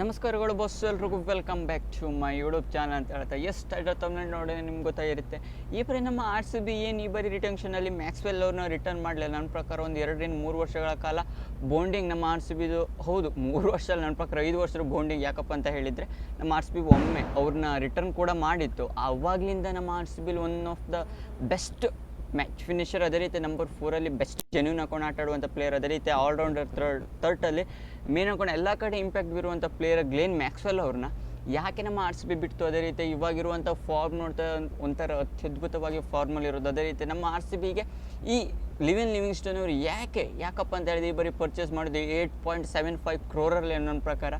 ನಮಸ್ಕಾರಗಳು ಬಸ್ ಎಲ್ರಿಗೂ welcome back to my YouTube channel ಅಂತ ಹೇಳ್ತಾ. ಎಷ್ಟು ಟೈಟಲ್ ತಮ್ಮ ನೋಡಿ ನಿಮ್ಗೆ ಗೊತ್ತಾಗಿರುತ್ತೆ. ಈ ಬರೀ ನಮ್ಮ ಆರ್ ಸಿ ಬಿ ಏನು ಈ ಬರೀ ರಿಟೆನ್ಷನಲ್ಲಿ ಮ್ಯಾಕ್ಸ್ವೆಲ್ ಅವ್ರನ್ನ ರಿಟರ್ನ್ ಮಾಡಲಿಲ್ಲ. ನನ್ನ ಪ್ರಕಾರ ಒಂದು ಎರಡರಿಂದ ಮೂರು ವರ್ಷಗಳ ಕಾಲ ಬೋಂಡಿಂಗ್ ನಮ್ಮ ಆರ್ ಸಿ ಬಿದು ಹೌದು, ಮೂರು ವರ್ಷದಲ್ಲಿ ನನ್ನ ಪ್ರಕಾರ ಐದು ವರ್ಷದ ಬೋಂಡಿಂಗ್ ಯಾಕಪ್ಪ ಅಂತ ಹೇಳಿದರೆ ನಮ್ಮ ಆರ್ ಸಿ ಬಿ ಒಮ್ಮೆ ಅವ್ರನ್ನ ರಿಟರ್ನ್ ಕೂಡ ಮಾಡಿತ್ತು. ಆವಾಗಲಿಂದ ನಮ್ಮ R C ಬಿಲಿ one of the best match finisher ಅದೇ ರೀತಿ ನಂಬರ್ ಫೋರಲ್ಲಿ ಬೆಸ್ಟ್ ಜೆನ್ಯೂನ್ ಹಾಕೊಂಡು ಆಟ ಆಡುವಂಥ ಪ್ಲೇಯರ್ ಅದೇ ರೀತಿ ಆಲ್ರೌಂಡರ್ ಥರ್ಡ್ ತರ್ಟಲ್ಲಿ ಮೇನ್ ಹಾಕೊಂಡು ಎಲ್ಲ ಕಡೆ ಇಂಪ್ಯಾಕ್ಟ್ ಬೀರುವಂಥ ಪ್ಲೇಯರ್ ಗ್ಲೇನ್ ಮ್ಯಾಕ್ಸ್ವೆಲ್ ಅವ್ರನ್ನ. ಯಾಕೆ ನಮ್ಮ ಆರ್ ಸಿ ಬಿ ಬಿಡ್ತು ಅದೇ ರೀತಿ ಇವಾಗಿರುವಂಥ ಫಾರ್ಮ್ ನೋಡ್ತಾ ಒಂಥರ ಅತ್ಯದ್ಭುತವಾಗಿ ಫಾರ್ಮಲ್ಲಿ ಇರೋದು. ಅದೇ ರೀತಿ ನಮ್ಮ ಆರ್ ಸಿ ಬಿಗೆ ಈ ಲಿವಿನ್ ಲಿವಿಂಗ್ಸ್ಟನ್ ಅವರು ಯಾಕೆ, ಯಾಕಪ್ಪ ಅಂತ ಹೇಳಿದ್ರೆ ಈ ಬರೀ ಪರ್ಚೇಸ್ ಮಾಡಿದ್ವಿ ಏಯ್ಟ್ ಪಾಯಿಂಟ್ ಸೆವೆನ್ ಫೈವ್ ಕ್ರೋರಲ್ಲಿ ಅನ್ನೋ ಪ್ರಕಾರ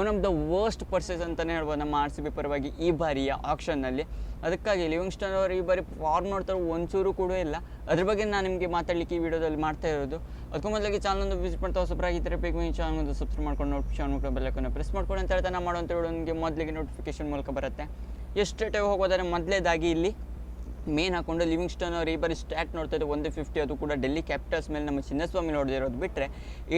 one of the worst purchase ಅಂತಲೇ ಹೇಳ್ಬೋದು ನಮ್ಮ ಆರ್ ಸಿ ಬಿ ಪರವಾಗಿ ಈ ಬಾರಿಯ ಆಕ್ಷನ್ನಲ್ಲಿ ಅದಕ್ಕಾಗಿ ಲಿವಿಂಗ್ಸ್ಟನ್ ಅವರು ಈ ಬಾರಿ ಫಾರ್ಮ್ ನೋಡ್ತಾರೆ ಒಂಚೂರು ಕೂಡ ಇಲ್ಲ. ಅದ್ರ ಬಗ್ಗೆ ನಾನು ನಿಮಗೆ ಮಾತಾಡಲಿಕ್ಕೆ ಈ ವಿಡಿಯೋದಲ್ಲಿ ಮಾಡ್ತಾ ಇರೋದು. ಅದಕ್ಕೂ ಮೊದಲಾಗಿ ಚಾನಲ್ ವಿಸಿಟ್ ಮಾಡ್ತಾ ಹೊಸಬ್ರಾಗಿದ್ದರೆ ಬೇಗ ಈ ಚಾನಲ್ ಒಂದು ಸಬ್ಸ್ಕ್ರೈಬ್ ಮಾಡ್ಕೊಂಡು ನೋಟಿಫಿಕೇಶನ್ ಮುಖ ಬೆಲ್ಲಕ್ಕನ್ನು ಪ್ರೆಸ್ ಮಾಡ್ಕೊಂಡು ಅಂತ ಹೇಳ್ತಾ ನಾನು ಮಾಡುವಂಥ ವಿಡಿಯೋ ನಿಮಗೆ ಮೊದಲಿಗೆ ನೋಟಿಫಿಕೇಶನ್ ಮೂಲಕ ಬರುತ್ತೆ. ಎಷ್ಟು ಟೈಮ್ ಹೋಗೋದಾದ್ರೆ ಮೊದಲೇದಾಗಿ ಇಲ್ಲಿ. ಮೇನ್ ಹಾಕೊಂಡು ಲಿವಿಂಗ್ಸ್ಟನ್ ಅವರು ಈ ಬಾರಿ ಸ್ಟ್ಯಾಟ್ ನೋಡ್ತಾ ಇದ್ದು ಒಂದು ಫಿಫ್ಟಿ ಅದು ಕೂಡ ಡೆಲ್ಲಿ ಕ್ಯಾಪಿಟಲ್ಸ್ ಮೇಲೆ ನಮ್ಮ ಚಿನ್ನಸ್ವಾಮಿ ನೋಡಿದಿರೋದು ಬಿಟ್ಟರೆ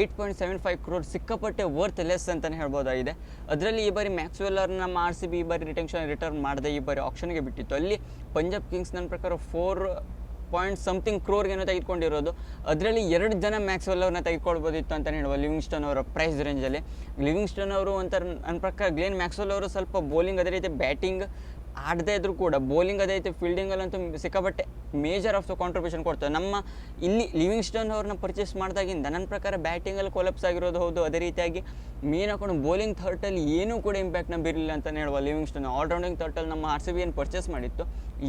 eight point seven five crore ಸಿಕ್ಕಾಪಟ್ಟೆ ವರ್ತ್ ಲೆಸ್ ಅಂತಲೇ ಹೇಳ್ಬೋದಾಗಿದೆ. ಅದರಲ್ಲಿ ಈ ಬಾರಿ ಮ್ಯಾಕ್ಸ್ವೆಲ್ ಅವ್ರನ್ನ ನಮ್ಮ ಆರ್ ಸಿ ಬಿ ಈ ಬಾರಿ ರಿಟೆನ್ಷನ್ ರಿಟರ್ನ್ ಮಾಡದೆ ಈ ಬಾರಿ ಆಪ್ಷನ್ಗೆ ಬಿಟ್ಟಿತ್ತು. ಅಲ್ಲಿ ಪಂಜಾಬ್ ಕಿಂಗ್ಸ್ ನನ್ನ ಪ್ರಕಾರ ಫೋರ್ ಪಾಯಿಂಟ್ ಸಮಥಿಂಗ್ ಕ್ರೋರ್ಗೇನೋ ತೆಗೆದುಕೊಂಡಿರೋದು. ಅದರಲ್ಲಿ ಎರಡು ಜನ ಮ್ಯಾಕ್ಸ್ವೆಲ್ ಅವ್ರನ್ನ ತೆಗೆದುಕೊಳ್ಬೋದಿತ್ತು ಅಂತ ಹೇಳ್ಬೋದು ಲಿವಿಂಗ್ಸ್ಟನ್ ಅವರ ಪ್ರೈಸ್ ರೇಂಜಲ್ಲಿ ಲಿವಿಂಗ್ಸ್ಟನ್ ಅವರು ಒಂಥರ ನನ್ನ ಪ್ರಕಾರ ಗ್ಲೇನ್ ಮ್ಯಾಕ್ಸ್ವೆಲ್ ಅವರು ಸ್ವಲ್ಪ ಬೌಲಿಂಗ್ ಅದೇ ರೀತಿ ಬ್ಯಾಟಿಂಗ್ ಆಡದೇ ಇದ್ರು ಕೂಡ ಬೌಲಿಂಗ್ ಅದೇ ರೀತಿ ಫೀಲ್ಡಿಂಗಲ್ಲಂತೂ ಸಿಕ್ಕಾಪಟ್ಟೆ ಮೇಜರ್ ಆಫ್ ದ ಕಾಂಟ್ರಿಬ್ಯೂಷನ್ ಕೊಡ್ತಾರೆ ನಮ್ಮ ಇಲ್ಲಿ ಲಿವಿಂಗ್ಸ್ಟನ್ ಅವ್ರನ್ನ ಪರ್ಚೇಸ್ ಮಾಡಿದಾಗಿಂದ ನನ್ನ ಪ್ರಕಾರ ಬ್ಯಾಟಿಂಗಲ್ಲಿ ಕೊಲಪ್ಸ್ ಆಗಿರೋದು ಹೌದು. ಅದೇ ರೀತಿಯಾಗಿ ಮೇನ್ ಹಾಕೊಂಡು ಬೌಲಿಂಗ್ ಥರ್ಟಲ್ಲಿ ಏನೂ ಕೂಡ ಇಂಪ್ಯಾಕ್ಟ್ನ ಬೀರಲಿಲ್ಲ ಅಂತ ಹೇಳುವ ಲಿವಿಂಗ್ಸ್ಟನ್ ಆಲ್ರೌಂಡಿಂಗ್ ಥರ್ಟಲ್ಲಿ ನಮ್ಮ ಆರ್ ಸಿ ಬಿ ಏನು ಪರ್ಚೇಸ್ ಮಾಡಿತ್ತು.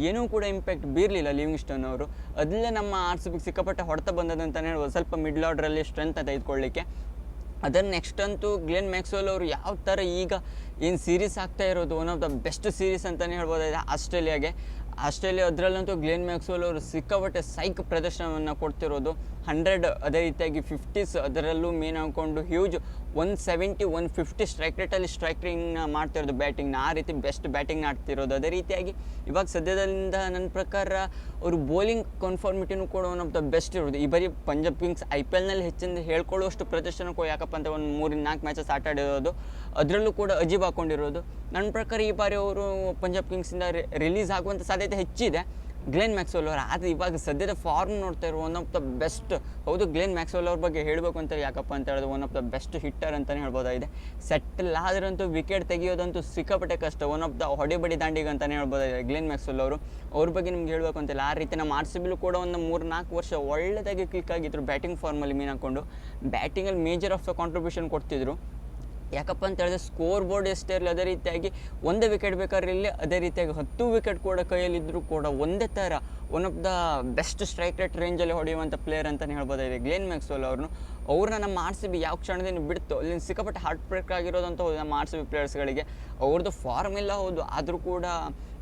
ಏನೂ ಕೂಡ ಇಂಪ್ಯಾಕ್ಟ್ ಬೀರಲಿಲ್ಲ ಲಿವಿಂಗ್ಸ್ಟನ್ ಅವರು. ಅದಲ್ಲೇ ನಮ್ಮ ಆರ್ ಸಿ ಬಿಗೆ ಸಿಕ್ಕಾಪಟ್ಟೆ ಹೊಡೆತ ಬಂದದಂತಲೇ ಹೇಳುವ. ಸ್ವಲ್ಪ ಮಿಡ್ಲ್ ಆರ್ಡ್ರಲ್ಲಿ ಸ್ಟ್ರೆಂತ್ ತೆಗೆದುಕೊಳ್ಳಿಕ್ಕೆ. ಅದನ್ನು ನೆಕ್ಸ್ಟ್ ಅಂತೂ ಗ್ಲೆನ್ ಮ್ಯಾಕ್ಸ್ವೆಲ್ ಅವರು ಯಾವ ಥರ ಈಗ ಏನು ಸೀರೀಸ್ ಆಗ್ತಾ ಇರೋದು one of the best series ಅಂತಲೇ ಹೇಳ್ಬೋದಾಗಿದೆ, ಆಸ್ಟ್ರೇಲಿಯಾಗೆ. ಆಸ್ಟ್ರೇಲಿಯಾ ಅದರಲ್ಲಂತೂ ಗ್ಲೇನ್ ಮ್ಯಾಕ್ಸ್ವೆಲ್ ಅವರು ಸಿಕ್ಕಾಪಟ್ಟೆ ಸೈಕ್ ಪ್ರದರ್ಶನವನ್ನು ಕೊಡ್ತಿರೋದು. ಹಂಡ್ರೆಡ್ ಅದೇ ರೀತಿಯಾಗಿ ಫಿಫ್ಟೀಸ್ ಅದರಲ್ಲೂ ಮೇನ್ ಹಾಕ್ಕೊಂಡು huge one seventy one fifty strike ರೇಟಲ್ಲಿ ಸ್ಟ್ರೈಕಿಂಗ್ನ ಮಾಡ್ತಿರೋದು ಬ್ಯಾಟಿಂಗ್ನ ಆ ರೀತಿ ಬೆಸ್ಟ್ ಬ್ಯಾಟಿಂಗ್ನ ಆಡ್ತಿರೋದು. ಅದೇ ರೀತಿಯಾಗಿ ಇವಾಗ ಸದ್ಯದಿಂದ ನನ್ನ ಪ್ರಕಾರ ಅವರು ಬೌಲಿಂಗ್ ಕನ್ಫರ್ಮಿಟಿನೂ ಕೂಡ ಒನ್ ಆಫ್ ದ ಬೆಸ್ಟ್ ಇರೋದು. ಈ ಬರೀ ಪಂಜಾಬ್ ಕಿಂಗ್ಸ್ ಐ ಪಿ ಎಲ್ನಲ್ಲಿ ಹೆಚ್ಚಿನ ಹೇಳ್ಕೊಳ್ಳುವಷ್ಟು ಪ್ರದರ್ಶನಕ್ಕೂ ಯಾಕಪ್ಪ ಅಂತ ಒಂದು ಮೂರಿಂದ ನಾಲ್ಕು ಮ್ಯಾಚಸ್ ಆಟ ಆಡಿರೋದು. ಅದರಲ್ಲೂ ಕೂಡ ಅಜೀಬ್ ಹಾಕೊಂಡಿರೋದು. ನನ್ನ ಪ್ರಕಾರ ಈ ಬಾರಿ ಅವರು ಪಂಜಾಬ್ ಕಿಂಗ್ಸಿಂದ ರಿಲೀಸ್ ಆಗುವಂಥ ಸಾಧ್ಯತೆ ಹೆಚ್ಚಿದೆ. ಗ್ಲೆನ್ ಮ್ಯಾಕ್ಸ್ವೆಲ್ ಅವರ. ಆದರೆ ಇವಾಗ ಸದ್ಯದ ಫಾರ್ಮ್ ನೋಡ್ತಾ ಇರೋ ಒನ್ ಆಫ್ ದ ಬೆಸ್ಟ್ ಹೌದು, ಗ್ಲೆನ್ ಮ್ಯಾಕ್ಸ್ವೆಲ್ ಅವ್ರ ಬಗ್ಗೆ ಹೇಳಬೇಕು ಅಂತ ಯಾಕಪ್ಪ ಅಂತ ಹೇಳಿದ್ರೆ one of the best hitter ಅಂತಲೇ ಹೇಳ್ಬೋದಾಗಿದೆ. ಸೆಟಲ್ ಆದರಂತೂ ವಿಕೆಟ್ ತೆಗೆಯೋದಂತೂ ಸಿಕ್ಕಾಪಟ್ಟೆ ಕಷ್ಟ. ಒನ್ ಆಫ್ ದ ಹೊಡೆಬಡಿ ದಾಂಡಿಗೆ ಅಂತಲೇ ಹೇಳ್ಬೋದಾಗಿದೆ ಗ್ಲೆನ್ ಮ್ಯಾಕ್ಸ್ವೆಲ್ ಅವರು. ಅವ್ರ ಬಗ್ಗೆ ನಿಮ್ಗೆ ಹೇಳಬೇಕು ಅಂತಿಲ್ಲ. ಆ ರೀತಿ ನಮ್ಮ ಆರ್ ಕೂಡ ಒಂದು ಮೂರು ನಾಲ್ಕು ವರ್ಷ ಒಳ್ಳೆದಾಗಿ ಕ್ಲಿಕ್ ಆಗಿದ್ರು ಬ್ಯಾಟಿಂಗ್ ಫಾರ್ಮಲ್ಲಿ ಮೀನ್ ಹಾಕೊಂಡು ಬ್ಯಾಟಿಂಗಲ್ಲಿ ಮೇಜರ್ ಆಫ್ ದ ಕಾಂಟ್ರಿಬ್ಯೂಷನ್ ಕೊಡ್ತಿದ್ರು. ಯಾಕಪ್ಪ ಅಂತ ಹೇಳಿದ್ರೆ ಸ್ಕೋರ್ ಬೋರ್ಡ್ ಎಷ್ಟೇ ಇರಲಿ ಅದೇ ರೀತಿಯಾಗಿ ಒಂದೇ ವಿಕೆಟ್ ಬೇಕಾದ್ರೆ ಇಲ್ಲಿ ಅದೇ ರೀತಿಯಾಗಿ ಹತ್ತು ವಿಕೆಟ್ ಕೂಡ ಕೈಯಲ್ಲಿದ್ದರೂ ಕೂಡ ಒಂದೇ ಥರ one of the best strike rate ರೇಂಜಲ್ಲಿ ಹೊಡೆಯುವಂಥ ಪ್ಲೇಯರ್ ಅಂತಲೇ ಇದೆ ಗ್ಲೇನ್ ಮ್ಯಾಕ್ಸ್ವೆಲ್ ಅವ್ರನ್ನು ಅವ್ರನ್ನ ನಮ್ಮ ಆರ್ ಸಿ ಬಿ ಯಾವ ಕ್ಷಣದಿಂದ ಬಿಡ್ತು ಅಲ್ಲಿ ಸಿಕ್ಕಾಪಟ್ಟೆ ಹಾರ್ಟ್ ಬ್ರೇಕ್ ಆಗಿರೋದಂತ ಹೌದು ನಮ್ಮ ಆರ್ ಸಿ ಬಿ ಪ್ಲೇಯರ್ಸ್ಗಳಿಗೆ ಅವ್ರದ್ದು ಫಾರ್ಮ್ ಇಲ್ಲ ಹೌದು, ಆದರೂ ಕೂಡ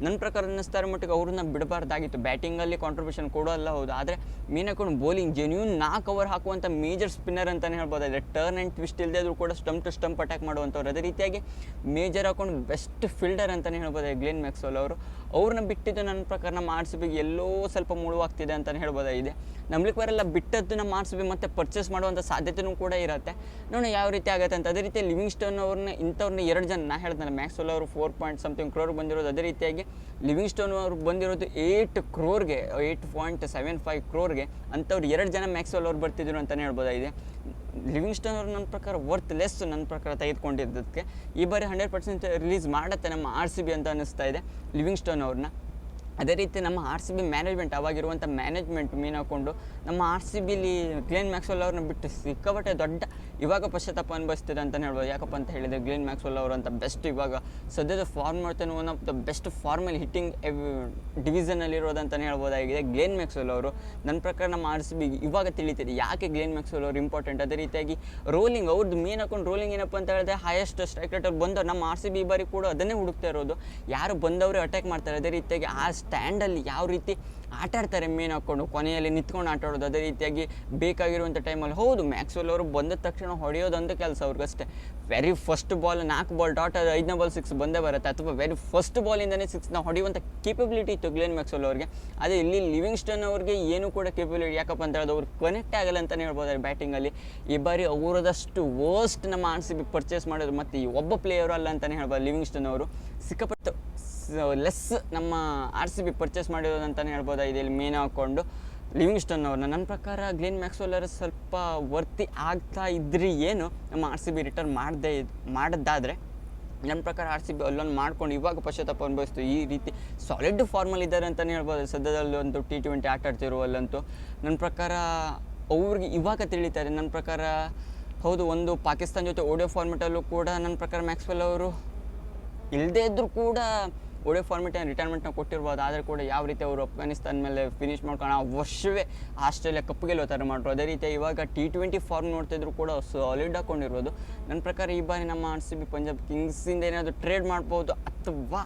ನನ್ನ ಪ್ರಕಾರ ಅನ್ನಿಸ್ತಾರೆ ಮಟ್ಟಿಗೆ ಅವ್ರನ್ನ ಬಿಡಬಾರ್ದಾಗಿತ್ತು. ಬ್ಯಾಟಿಂಗಲ್ಲಿ ಕಾಂಟ್ರಿಬ್ಯೂಷನ್ ಕೊಡೋಲ್ಲ ಹೌದು, ಆದರೆ ಮೀನ್ ಹಾಕೊಂಡು ಬೌಲಿಂಗ್ ಜೆನ್ಯೂನ್ ನಾಲ್ಕು ಓವರ್ ಹಾಕುವಂಥ ಮೇಜರ್ ಸ್ಪಿನ್ನರ್ ಅಂತಲೇ ಹೇಳ್ಬೋದಾಗಿದೆ ಟರ್ನ್ ಆ್ಯಂಡ್ ಟ್ವಿಸ್ಟ್ ಇಲ್ಲದೆ ಆದರೂ ಕೂಡ ಸ್ಟಂಪ್ ಟು ಸ್ಟಂಪ್ ಅಟ್ಯಾಕ್ ಮಾಡುವಂಥವ್ರು ಅದೇ ರೀತಿಯಾಗಿ ಮೇಜರ್ ಹಾಕೊಂಡು ಬೆಸ್ಟ್ ಫೀಲ್ಡರ್ ಅಂತಲೇ ಹೇಳ್ಬೋದಾಗಿದೆ ಗ್ಲೇನ್ ಮ್ಯಾಕ್ಸ್ವೆಲ್ ಅವರು. ಅವ್ರನ್ನ ಬಿಟ್ಟಿದ್ದು ನನ್ನ ಪ್ರಕಾರ ನಮ್ಮ ಎಲ್ಲೋ ಸ್ವಲ್ಪ ಮುಳುವಾಗ್ತಿದೆ ಅಂತಲೇ ಹೇಳ್ಬೋದಾಗಿದೆ ನಂಬಲಿಕ್ಕೆ ಬರಲ್ಲ ಬಿಟ್ಟದ್ದು ನಮ್ಮ ಆರ್ ಮತ್ತೆ ಪರ್ಚೇಸ್ ಮಾಡುವಂಥ ಸಾಧ್ಯತೆಯೂ ಕೂಡ ಇರುತ್ತೆ. ನೋಡಿ ಯಾವ ರೀತಿ ಆಗುತ್ತೆ ಅಂತ, ಅದೇ ರೀತಿ ಲಿವಿಂಗ್ ಸ್ಟೋನ್ ಅವ್ರನ್ನ ಇಂಥವ್ರನ್ನ ಎರಡು ಜನ, ನಾ ಹೇಳ್ತಾನೆ ಮ್ಯಾಕ್ಸ್ವೆಲ್ ಅವರು ಫೋರ್ ಪಾಯಿಂಟ್ ಸಮಥಿಂಗ್ ಕ್ರೋರ್ ಬಂದಿರೋದು ಅದೇ ರೀತಿಯಾಗಿ ಲಿವಿಂಗ್ ಸ್ಟೋನ್ ಅವರು ಬಂದಿರೋದು ಏಯ್ಟ್ ಕ್ರೋರ್ಗೆ ಏಯ್ಟ್ ಪಾಯಿಂಟ್ ಸೆವೆನ್ ಫೈವ್ ಕ್ರೋರ್ಗೆ ಅಂಥವ್ರು ಎರಡು ಜನ ಮ್ಯಾಕ್ಸ್ವೆಲ್ ಅವ್ರು ಬರ್ತಿದ್ರು ಅಂತಲೇ ಹೇಳ್ಬೋದಾಗಿದೆ ಲಿವಿಂಗ್ಸ್ಟನ್ ಅವರು ನನ್ನ ಪ್ರಕಾರ ವರ್ತ್ ಲೆಸ್ ನನ್ನ ಪ್ರಕಾರ ತೆಗೆದುಕೊಂಡಿದ್ದಕ್ಕೆ ಈ ಬಾರಿ ಹಂಡ್ರೆಡ್ ಪರ್ಸೆಂಟ್ ರಿಲೀಸ್ ಮಾಡುತ್ತೆ ನಮ್ಮ ಆರ್ ಸಿ ಬಿ ಅಂತ ಅನ್ನಿಸ್ತಾ ಇದೆ. ಲಿವಿಂಗ್ಸ್ಟೋನ್ ಅವ್ರನ್ನ ಅದೇ ರೀತಿ ನಮ್ಮ ಆರ್ ಸಿ ಬಿ ಮ್ಯಾನೇಜ್ಮೆಂಟ್ ಅವಾಗಿರುವಂಥ ಮ್ಯಾನೇಜ್ಮೆಂಟ್ ಮೀನ್ ಹಾಕ್ಕೊಂಡು ನಮ್ಮ ಆರ್ ಸಿ ಬಿಲಿ ಗ್ಲೇನ್ ಮ್ಯಾಕ್ಸ್ವೆಲ್ ಅವ್ರನ್ನ ಬಿಟ್ಟು ಸಿಕ್ಕಾಪಟ್ಟೆ ದೊಡ್ಡ ಇವಾಗ ಪಶ್ಚಾತ್ತಾಪ ಅನುಭವಿಸ್ತಿದೆ ಅಂತಲೇ ಹೇಳ್ಬೋದು. ಯಾಕಪ್ಪ ಅಂತ ಹೇಳಿದರೆ ಗ್ಲೇನ್ ಮ್ಯಾಕ್ಸ್ವೆಲ್ ಅವರು ಅಂತ ಬೆಸ್ಟ್ ಇವಾಗ ಸದ್ಯದ ಫಾರ್ಮ್ ಮಾಡ್ತಾನೆ ಒನ್ ಆಫ್ ದ ಬೆಸ್ಟ್ ಫಾರ್ಮಲ್ಲಿ ಹಿಟ್ಟಿಂಗ್ ಡಿವಿಷನಲ್ಲಿ ಇರೋದಂತಲೇ ಹೇಳ್ಬೋದಾಗಿದೆ. ಗ್ಲೇನ್ ಮ್ಯಾಕ್ಸ್ವೆಲ್ ಅವರು ನನ್ನ ಪ್ರಕಾರ ನಮ್ಮ ಆರ್ ಸಿ ಬಿ ಇವಾಗ ತಿಳಿತಿದೆ. ಯಾಕೆ ಗ್ಲೇನ್ ಮ್ಯಾಕ್ಸ್ವೆಲ್ ಅವರು ಇಂಪಾರ್ಟೆಂಟ್ ಅದೇ ರೀತಿಯಾಗಿ ರೋಲಿಂಗ್ ಅವ್ರದ್ದು ಮೇನ್ ಹಾಕೊಂಡು ರೋಲಿಂಗ್ ಏನಪ್ಪ ಅಂತ ಹೇಳಿದ್ರೆ ಹೈಯೆಸ್ಟ್ ಸ್ಟ್ರೈಕ್ ರೇಟಲ್ಲಿ ಬಂದವ್ರು ನಮ್ಮ ಆರ್ ಸಿ ಬಿ ಬಾರಿ ಕೂಡ ಅದನ್ನೇ ಹುಡುಕ್ತಾ ಇರೋದು. ಯಾರು ಬಂದವರು ಅಟ್ಯಾಕ್ ಮಾಡ್ತಾರೆ. ಅದೇ ರೀತಿಯಾಗಿ ಆ ಸ್ಟ್ಯಾಂಡಲ್ಲಿ ಯಾವ ರೀತಿ ಆಟಾಡ್ತಾರೆ ಮೇನ್ ಹಾಕ್ಕೊಂಡು ಕೊನೆಯಲ್ಲಿ ನಿಂತ್ಕೊಂಡು ಆಟಾಡೋದು ಅದೇ ರೀತಿಯಾಗಿ ಬೇಕಾಗಿರುವಂಥ ಟೈಮಲ್ಲಿ ಹೌದು ಮ್ಯಾಕ್ಸ್ವೆಲ್ ಅವರು ಬಂದ ತಕ್ಷಣ ಹೊಡೆಯೋದೊಂದು ಕೆಲಸ ಅವ್ರಿಗಷ್ಟೇ. ವೆರಿ ಫಸ್ಟ್ ಬಾಲ್ ನಾಲ್ಕು ಬಾಲ್ ಡಾಟ್ ಅದು ಐದನೇ ಬಾಲ್ ಸಿಕ್ಸ್ ಬಂದೇ ಬರುತ್ತೆ. ಅಥವಾ ವೆರಿ ಫಸ್ಟ್ ಬಾಲಿಂದನೇ ಸಿಕ್ಸ್ನ ಹೊಡೆಯುವಂಥ ಕೇಪಬಿಲಿಟಿ ಇತ್ತು ಗ್ಲೇನ್ ಮ್ಯಾಕ್ಸ್ವೆಲ್ ಅವ್ರಿಗೆ. ಅದೇ ಇಲ್ಲಿ ಲಿವಿಂಗ್ಸ್ಟನ್ ಅವ್ರಿಗೆ ಏನು ಕೂಡ ಕೇಪಬಿಲಿಟಿ ಯಾಕಪ್ಪ ಅಂತ ಹೇಳೋದು ಅವ್ರು ಕನೆಕ್ಟ್ ಆಗಲ್ಲ ಅಂತಲೇ ಹೇಳ್ಬೋದು ಬ್ಯಾಟಿಂಗಲ್ಲಿ ಈ ಬಾರಿ ಅವರದಷ್ಟು ವರ್ಸ್ಟ್ ನಮ್ಮ ಆರ್ ಸಿ ಬಿ ಪರ್ಚೇಸ್ ಮಾಡೋದು ಮತ್ತು ಈ ಒಬ್ಬ ಪ್ಲೇಯರು ಅಲ್ಲ ಅಂತಲೇ ಹೇಳ್ಬೋದು ಲಿವಿಂಗ್ಸ್ಟನ್ ಅವರು. ಸಿಕ್ಕಾಪಟ್ಟು ಲೆಸ್ ನಮ್ಮ ಆರ್ ಸಿ ಬಿ ಪರ್ಚೇಸ್ ಮಾಡಿರೋದು ಅಂತಲೇ ಹೇಳ್ಬೋದು? ಇಲ್ಲಿ ಮೇನ್ ಹಾಕ್ಕೊಂಡು ಲಿವಿಂಗ್ಸ್ಟನ್ ಅವ್ರನ್ನ. ನನ್ನ ಪ್ರಕಾರ ಗ್ಲೇನ್ ಮ್ಯಾಕ್ಸ್ವೆಲ್ಲರ್ ಸ್ವಲ್ಪ ವರ್ತಿ ಆಗ್ತಾ ಇದ್ರಿ ಏನು? ನಮ್ಮ ಆರ್ ಸಿ ಬಿ ರಿಟರ್ನ್ ಮಾಡದೇ ಮಾಡದ್ದಾದರೆ ನನ್ನ ಪ್ರಕಾರ ಆರ್ ಸಿ ಬಿ ಅಲ್ಲೊಂದು ಮಾಡ್ಕೊಂಡು ಇವಾಗ ಪಶ್ಚಾತ್ತಾಪ ಅನುಭವಿಸ್ತು. ಈ ರೀತಿ ಸಾಲಿಡ್ ಫಾರ್ಮಲ್ ಇದ್ದಾರೆ ಅಂತಲೇ ಹೇಳ್ಬೋದು? ಸದ್ಯದಲ್ಲಿ ಒಂದು ಟಿ ಟ್ವೆಂಟಿ ಆಟ ಆಡ್ತಿರುವಲ್ಲಂತೂ. ನನ್ನ ಪ್ರಕಾರ ಅವ್ರಿಗೆ ಇವಾಗ ತಿಳಿತಾರೆ. ನನ್ನ ಪ್ರಕಾರ ಹೌದು, ಒಂದು ಪಾಕಿಸ್ತಾನ ಜೊತೆ ಓಡಿಯೋ ಫಾರ್ಮೆಟಲ್ಲೂ ಕೂಡ ನನ್ನ ಪ್ರಕಾರ ಮ್ಯಾಕ್ಸ್ವೆಲ್ ಅವರು ಇಲ್ಲದೇ ಇದ್ದರೂ ಕೂಡ ಒಳ್ಳೆ ಫಾರ್ಮೆಟ್ ರಿಟೈರ್ಮೆಂಟ್ನ ಕೊಟ್ಟಿರ್ಬೋದು, ಆದರೆ ಕೂಡ ಯಾವ ರೀತಿ ಅವರು ಅಫ್ಘಾನಿಸ್ತಾನ ಮೇಲೆ ಫಿನಿಶ್ ಮಾಡ್ಕೊಂಡು ಆ ವರ್ಷವೇ ಆಸ್ಟ್ರೇಲಿಯಾ ಕಪ್ ಥರ ಮಾಡ್ರು. ಅದೇ ರೀತಿ ಇವಾಗ ಟಿ ಟ್ವೆಂಟಿ ಫಾರ್ಮ್ ನೋಡ್ತಿದ್ರು ಕೂಡ ಸಾಲಿಡ್ ಹಾಕೊಂಡಿರ್ಬೋದು ನನ್ನ ಪ್ರಕಾರ ಈ ಬಾರಿ ನಮ್ಮ ಆರ್ ಸಿ ಬಿ ಪಂಜಾಬ್ ಕಿಂಗ್ಸಿಂದ ಏನಾದರೂ ಟ್ರೇಡ್ ಮಾಡ್ಬೋದು ಅಥವಾ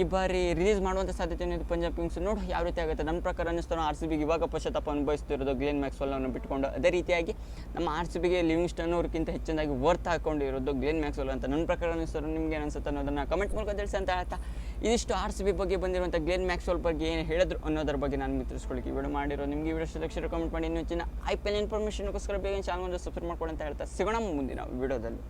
ಈ ಬಾರಿ ರಿಲೀಸ್ ಮಾಡುವಂಥ ಸಾಧ್ಯತೆ ಏನಿದೆ? ಪಂಜಾಬ್ ಕಿಂಗ್ಸ್ ನೋಡಿ, ಯಾವ ರೀತಿ ಆಗುತ್ತೆ? ನನ್ನ ಪ್ರಕಾರ ಅನ್ನಿಸ್ತಾನೋ ಆರ್ ಸಿ ಬಿಗೆ ಇವಾಗ ಪಶ್ಚಾತ್ತಾಪ ಅನುಭವಿಸ್ತಿರೋದು ಗ್ಲೇನ್ ಮ್ಯಾಕ್ಸ್ವೆಲ್ ಅನ್ನು ಬಿಟ್ಕೊಂಡು. ಅದೇ ರೀತಿಯಾಗಿ ನಮ್ಮ ಆರ್ ಸಿ ಬಿಗೆ ಲಿವಿಂಗ್ಸ್ಟನ್ ಅವ್ರಿಗಿಂತ ಹೆಚ್ಚಿನದಾಗಿ ವರ್ತ್ ಹಾಕೊಂಡಿರೋದು ಗ್ಲೇನ್ ಮ್ಯಾಕ್ಸ್ವೆಲ್ ಅಂತ. ನನ್ನ ಪ್ರಕಾರ ಅನ್ನಿಸ್ತಾರೋ ನಿಮ್ಗೆ ಏನು ಅನ್ಸುತ್ತೆ ಅನ್ನೋದನ್ನು ಕಮೆಂಟ್ ಮೂಲಕ ತಿಳಿಸಿ ಅಂತ ಹೇಳ್ತಾ, ಇದಿಷ್ಟು ಆರ್ ಸಿ ಬಿ ಬಗ್ಗೆ ಬಂದಿರುವಂಥ ಗ್ಲೇನ್ ಮ್ಯಾಕ್ಸ್ವೆಲ್ ಬಗ್ಗೆ ಏನು ಹೇಳಿದ್ರು ಅನ್ನೋದ್ರ ಬಗ್ಗೆ ನಾನು ನಿಮಗೆ ತಿಳಿಸ್ಕೊಳ್ಳಿ ವಿಡಿಯೋ ಮಾಡಿರೋ ನಿಮಗೆ ವಿಡಿಯೋ ಲಕ್ಷ ಕಮೆಂಟ್ ಮಾಡಿ. ಇನ್ನೂ ಹೆಚ್ಚಿನ ಐ ಪಿ ಎಲ್ ಇನ್ಫಾರ್ಮೇಷನ್ಗೋಸ್ಕರ ಬೇಗ ಚಾನಲ್ ಸಬ್ಸ್ಕ್ರೈಬ್ ಮಾಡ್ಕೊಳ್ಳಿ ಅಂತ ಹೇಳ್ತಾ, ಸಿಗೋಣ ಮುಂದಿನ ವಿಡಿಯೋದಲ್ಲಿ.